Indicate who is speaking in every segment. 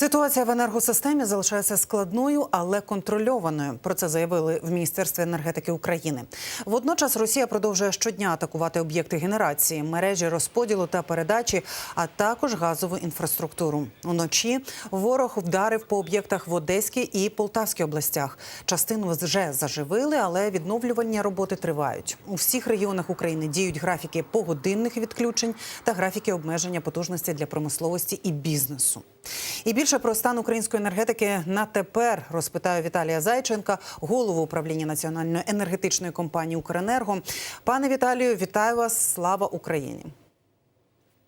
Speaker 1: Ситуація в енергосистемі залишається складною, але контрольованою. Про це заявили в Міністерстві енергетики України. Водночас Росія продовжує щодня атакувати об'єкти генерації, мережі розподілу та передачі, а також газову інфраструктуру. Уночі ворог вдарив по об'єктах в Одеській і Полтавській областях. Частину вже заживили, але відновлювальні роботи тривають. У всіх регіонах України діють графіки погодинних відключень та графіки обмеження потужності для промисловості і бізнесу. І більше про стан української енергетики на тепер розпитаю Віталія Зайченка, голову управління національної енергетичної компанії Укренерго. Пане Віталію, вітаю вас! Слава Україні!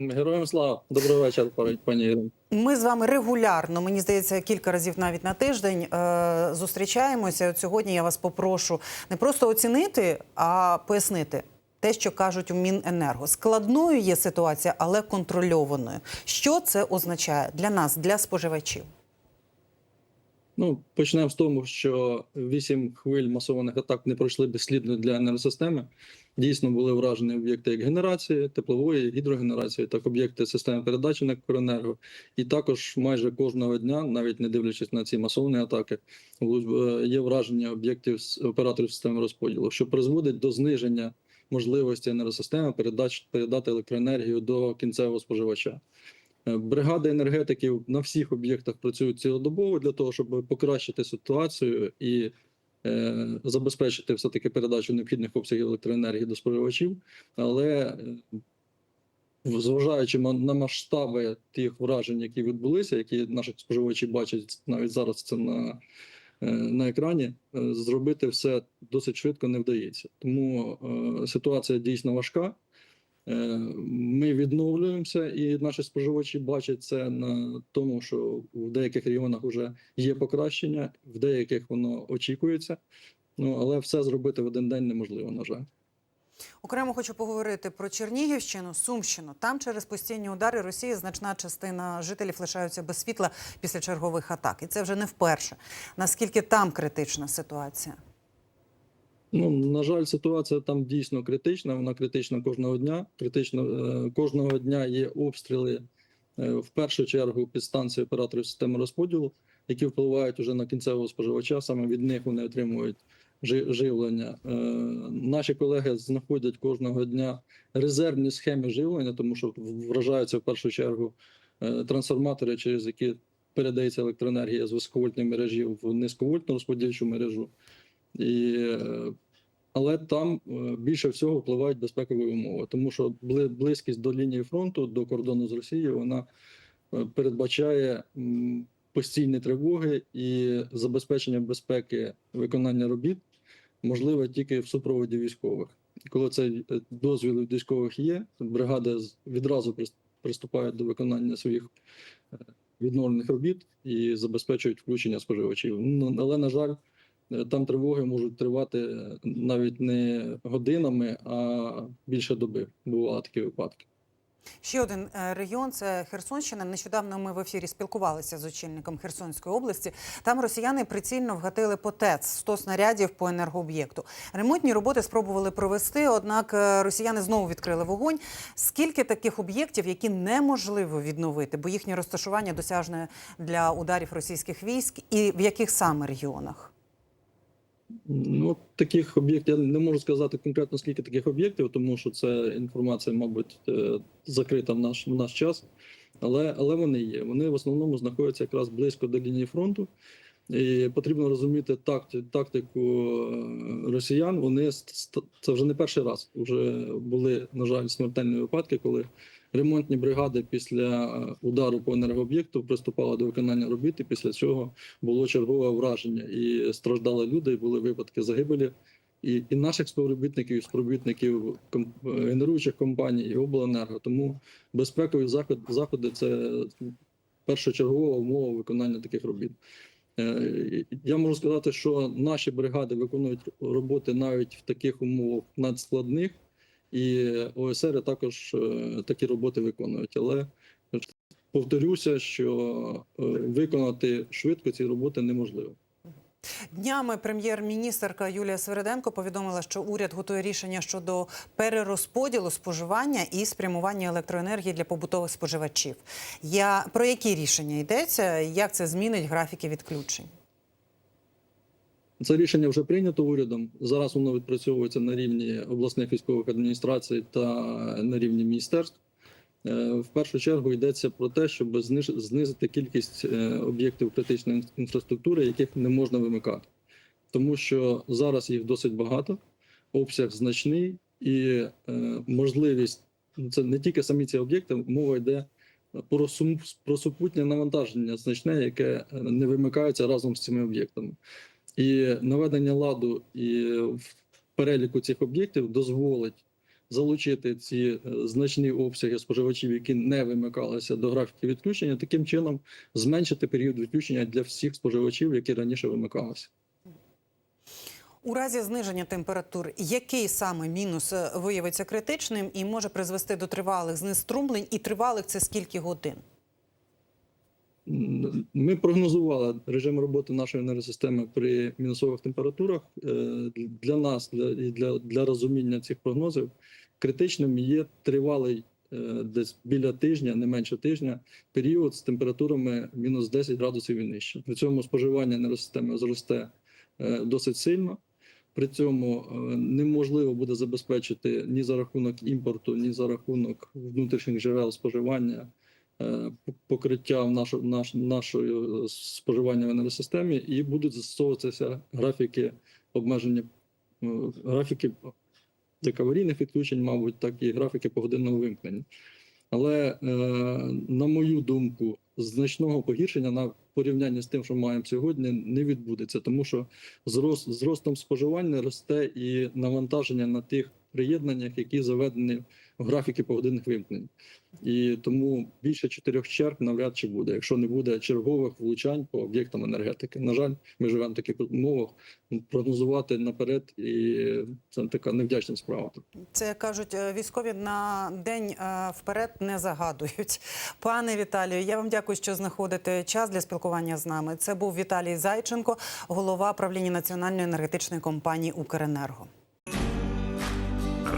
Speaker 2: Героям слава. Добрий вечір, пані.
Speaker 1: Ми з вами регулярно, мені здається, кілька разів навіть на тиждень е, зустрічаємося. От сьогодні я вас попрошу не просто оцінити, а пояснити те, що кажуть у Міненерго. Складною є ситуація, але контрольованою. Що це означає для нас, для споживачів?
Speaker 2: Ну, почнемо з того, що вісім хвиль масованих атак не пройшли безслідно для енергосистеми. Дійсно були вражені об'єкти як генерації, теплової, гідрогенерації, так об'єкти системи передачі на Укренерго. І також майже кожного дня, навіть не дивлячись на ці масовані атаки, е, є враження об'єктів операторів системи розподілу, що призводить до зниження можливості енергосистеми передач передати електроенергію до кінцевого споживача. Е, Бригади енергетиків на всіх об'єктах працюють цілодобово для того, щоб покращити ситуацію і е, забезпечити все таки передачу необхідних обсягів електроенергії до споживачів. Але е, зважаючи на масштаби тих вражень, які відбулися, які наші споживачі бачать навіть зараз це на, на екрані, е, зробити все досить швидко не вдається. Тому е, ситуація дійсно важка. Е, Ми відновлюємося, і наші споживачі бачать це на тому, що в деяких регіонах вже є покращення, в деяких воно очікується. Ну але все зробити в один день неможливо, на жаль.
Speaker 1: Окремо хочу поговорити про Чернігівщину, Сумщину. Там через постійні удари Росії значна частина жителів лишаються без світла після чергових атак. І це вже не вперше. Наскільки там критична ситуація?
Speaker 2: Ну на жаль, ситуація там дійсно критична. Вона критична кожного дня. Критично е, кожного дня є обстріли е, в першу чергу під станції операторів системи розподілу, які впливають уже на кінцевого споживача. Саме від них вони отримують живлення. Е, Наші колеги знаходять кожного дня резервні схеми живлення, тому що вражаються в першу чергу е, трансформатори, через які передається електроенергія з високовольтної мережі в низьковольтну розподільчу мережу. І, е, але там більше всього впливають безпекові умови, тому що близькість до лінії фронту, до кордону з Росією, вона передбачає постійні тривоги і забезпечення безпеки виконання робіт можливе тільки в супроводі військових. Коли цей е, дозвіл від військових є, бригади з- відразу приступ- приступають до виконання своїх е, відновлених робіт і забезпечують включення споживачів. Але на жаль. Е, Там тривоги можуть тривати навіть не годинами, а більше доби. Бували такі випадки.
Speaker 1: Ще один е, регіон це Херсонщина. Нещодавно ми в ефірі спілкувалися з очільником Херсонської області. Там росіяни прицільно вгатили по ТЕЦ 100 снарядів по енергооб'єкту. Ремонтні роботи спробували провести, однак е, росіяни знову відкрили вогонь. Скільки таких об'єктів, які неможливо відновити, бо їхнє розташування досяжне для ударів російських військ, і в яких саме регіонах?
Speaker 2: Ну, таких об'єктів я не можу сказати конкретно скільки таких об'єктів, тому що це інформація, мабуть, е, закрита в наш, в наш час. Але, але вони є. Вони в основному знаходяться якраз близько до лінії фронту. І потрібно розуміти такти- тактику е, росіян. Вони це вже не перший раз. Вже були, на жаль, смертельні випадки, коли ремонтні бригади після е, удару по енергооб'єкту приступали до виконання робіт, і після цього було чергове враження. І страждали люди, і були випадки загибелі. І, і наших співробітників, і співробітників е, генеруючих компаній, і обленерго. Тому безпекові заходи, заходи це першочергова умова виконання таких робіт. Е, Я можу сказати, що наші бригади виконують роботи навіть в таких умовах надскладних, і ОСР також е, такі роботи виконують. Але повторюся, що е, виконати швидко ці роботи неможливо.
Speaker 1: Днями прем'єр-міністерка Юлія Свереденко повідомила, що уряд готує рішення щодо перерозподілу споживання і спрямування електроенергії для побутових споживачів. Я про які рішення йдеться? Як це змінить графіки відключень?
Speaker 2: Це рішення вже прийнято урядом. Зараз воно відпрацьовується на рівні обласних військових адміністрацій та на рівні міністерств. Е, В першу чергу йдеться про те, щоб знизити кількість е, об'єктів критичної інфраструктури, яких не можна вимикати, тому що зараз їх досить багато, обсяг значний і е, можливість це не тільки самі ці об'єкти, мова йде про сум- про супутнє навантаження значне, яке не вимикається разом з цими об'єктами. І наведення ладу і в переліку цих об'єктів дозволить залучити ці е, значні обсяги споживачів, які не вимикалися до графіки відключення, таким чином зменшити період відключення для всіх споживачів, які раніше вимикалися.
Speaker 1: У разі зниження температур, який саме мінус е, виявиться критичним і може призвести до тривалих знеструмлень? І тривалих це скільки годин?
Speaker 2: Ми прогнозували режим роботи нашої енергосистеми при мінусових температурах. Е, Для нас, для, для, для розуміння цих прогнозів, критичним є тривалий е, десь біля тижня, не менше тижня, період з температурами мінус 10 градусів і нижче. При цьому споживання енергосистеми зросте е, досить сильно. При цьому неможливо буде забезпечити ні за рахунок імпорту, ні за рахунок внутрішніх джерел споживання покриття в нашу, наш, нашої споживання в енергосистемі, і будуть застосовуватися графіки обмеження, е, графіки як аварійних відключень, мабуть, так і графіки погодинного вимкнення. Але, е, на мою думку, значного погіршення на порівнянні з тим, що маємо сьогодні, не відбудеться, тому що зрост, зростом споживання росте і навантаження на тих приєднаннях, які заведені графіки погодинних вимкнень. І тому більше чотирьох черг навряд чи буде, якщо не буде чергових влучань по об'єктам енергетики. На жаль, ми живемо в таких умовах. Прогнозувати наперед, і це така невдячна справа.
Speaker 1: Це кажуть, е, військові на день е, вперед не загадують. Пане Віталію, я вам дякую, що знаходите час для спілкування з нами. Це був Віталій Зайченко, голова правління національної енергетичної компанії Укренерго.